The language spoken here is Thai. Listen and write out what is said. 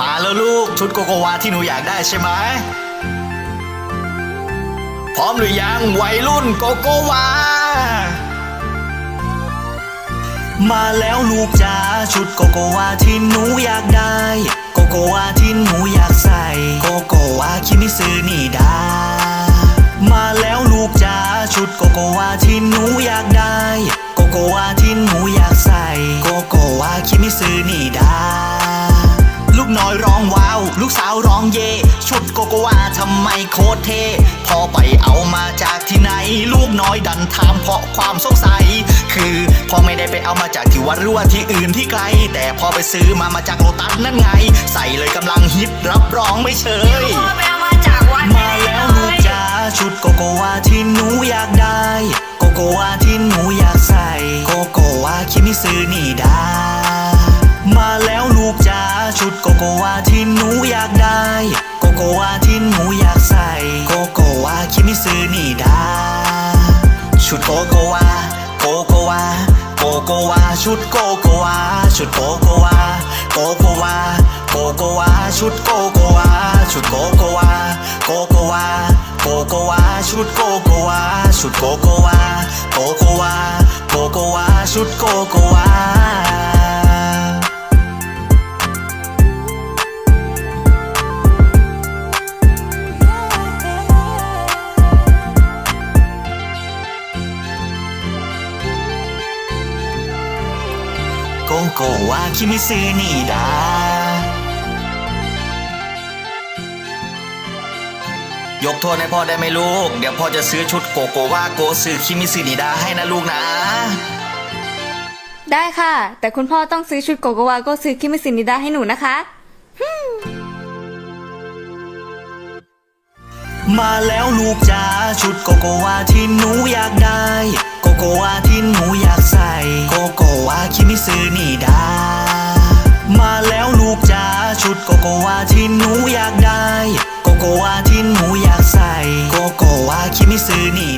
มาแล้วลูกชุดโกโกวาที่หนูอยากได้ใช่ไหมพร้อมหรือยังวัยรุ่นโกโกวา มาแล้วลูกจ๋าชุดโกโกวาที่หนูอยากได้ โกโกวาที่หนูอยากใส่ โกโกวาคิมิซึนี่ดามาแล้วลูกจ๋าชุดโกโกวาที่หนูอยากได้ โกโกวาที่หนูอยากใส่ โกโกวาคิมิซึนี่ น้อยร้องว้าว ลูกสาวร้องเย่ชุดโกโกวาทำไมโคตรเท่พอไปเอามาจากที่ไหน ลูกน้อยดันถามเพราะความสงสัย คือพ่อไม่ได้ไปเอามาจากที่วัดหรือว่าที่อื่นที่ไกล แต่พอไปซื้อมามาจากโลตัสนั่นไง ใส่เลยกำลังฮิตรับรองไม่เชยพ่อไปเอามาจากวัดมาแล้วลูกจ๋าชุดโกโกวาที่หนูอยากได้ โกโกวาที่หนูอยากใส่ โกโกวาคิมิซึนี่ด ชุดโกโกวาที่หนูอยากได้ โกโกวาที่หนูอยากใส่ โกโกวาคิมิซึนี่ดา ชุดโกโกวา โกโกวา โกโกวา ชุดโกโกวา ชุดโกโกวา โกโกวา โกโกวา ชุดโกโกวา ชุดโกโกวา โกโกวา โกโกวา ชุดโกโกวา ชุดโกโกวา โกโกวา โกโกวา ชุดโกโกวา โกโกวาคิมิซึนี่ดายกโทษให้พ่อได้ไหมลูก เดี๋ยวพ่อจะซื้อชุดโกโกวาโกซึคิมิซึนิดาให้นะลูกนะ ได้ค่ะ แต่คุณพ่อต้องซื้อชุดโกโกวาโกซื้อคิมิซินิดาให้หนูนะคะ มาแล้วลูกจ๋าชุดโกโกวาที่หนูอยากได้ โกโกวาที่หนูอยากใส่โกโก วาคิมิซึนี่ดา มาแล้วลูกจ๋าชุดโกโกวาที่หนูอยากได้ โกโกวาที่หนูอยากใส่ โกโกวาคิมิซึนี่